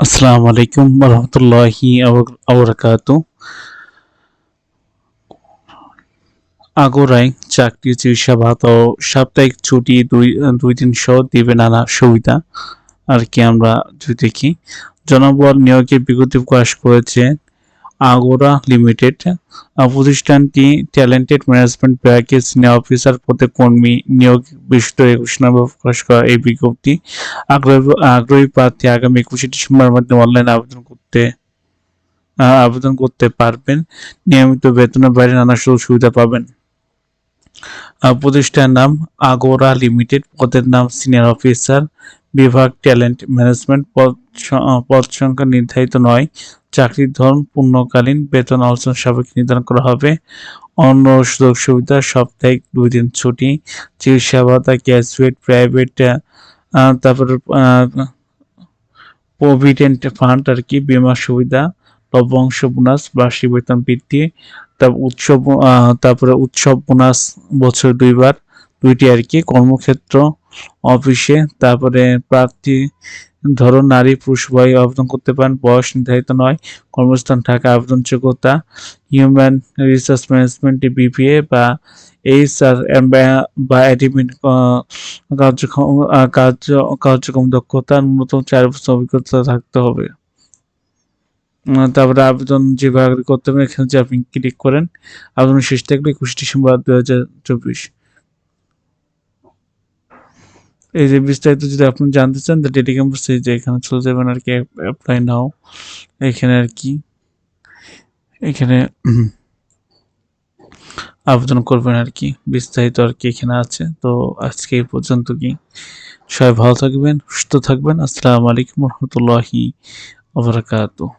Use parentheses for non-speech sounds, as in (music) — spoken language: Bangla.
আসসালামু আলাইকুম রহমতুল্লাহি আবরকাত। আগোরায় চাকরি, চিকিৎসা, ভাতা ও সাপ্তাহিক ছুটি দুই দুই দিন সহ দেবে নানা সুবিধা। আর কি আমরা যদি দেখি জনবল নিয়োগের বিজ্ঞপ্তি প্রকাশ করেছে আগোরা লিমিটেড প্রতিষ্ঠানটি talented management package senior officer পদে কর্মী নিয়োগ একুশ নম্বর প্রকাশ করা এই বিজ্ঞপ্তি আগ্রহী আগ্রহী প্রার্থী আগামী একুশে ডিসেম্বরের মধ্যে অনলাইন আবেদন করতে আবেদন করতে পারবেন। নিয়মিত বেতনের বাইরে নানা সুযোগ সুবিধা পাবেন। প্রতিষ্ঠানের নাম আগোরা লিমিটেড পদের নাম সিনিয়র অফিসার বিভাগ ট্যালেন্ট ম্যানেজমেন্ট পদ সংখ্যা নির্ধারিত নয়। চাকরির ধরন পূর্ণকালীন বেতন আলোচনা সাপেক্ষে নির্ধারণ করা হবে। অন্য সুযোগ সুবিধা, সাপ্তাহিক দুই দিন ছুটি, চিকিৎসা ভাতা গ্যাজুয়েট প্রাইভেট তারপরে প্রভিডেন্ট ফান্ড আর কি, বিমা সুবিধা, লভ্যাংশ বোনাস, বার্ষিক বেতন বৃদ্ধি, তারপর উৎসব তারপরে উৎসব বোনাস বছর দুইবার, দুইটি আর কি, কর্মক্ষেত্র অফিসে, তারপরে প্রার্থী ধরো নারী, পুরুষ উভয় আবেদন করতে পারেন। বয়স নির্ধারিত নয়। কর্মস্থান, ঢাকা আবেদন যোগ্যতা হিউম্যান রিসোর্স ম্যানেজমেন্ট বিপিএ বা এইচআর বা অ্যাডমিন কার্যক্রম কার্য, কার্যক্রম দক্ষতা, ন্যূনতম চার বছর অভিজ্ঞতা থাকতে হবে। তারপরে আবেদন যেভাবে করতে হবে, এখানে যে আপনি ক্লিক করেন আবেদন শেষ থাকবে একুশে ডিসেম্বর দুই হাজার চব্বিশ। এই যে বিস্তারিত যদি আপনি জানতে চান তো ডেটি ক্যাম্পাস যে এখানে চলে যাবেন আর কি অ্যাপ্লাই নাও এখানে আর কি, এখানে (clears throat) আবেদন করবেন আর কি, বিস্তারিত আর কি এখানে আছে। তো আজকে এই পর্যন্ত কি। সবাই ভালো থাকবেন, সুস্থ থাকবেন। আসসালামু আলাইকুম রহমতুল্লাহি ওবরাকাতুহ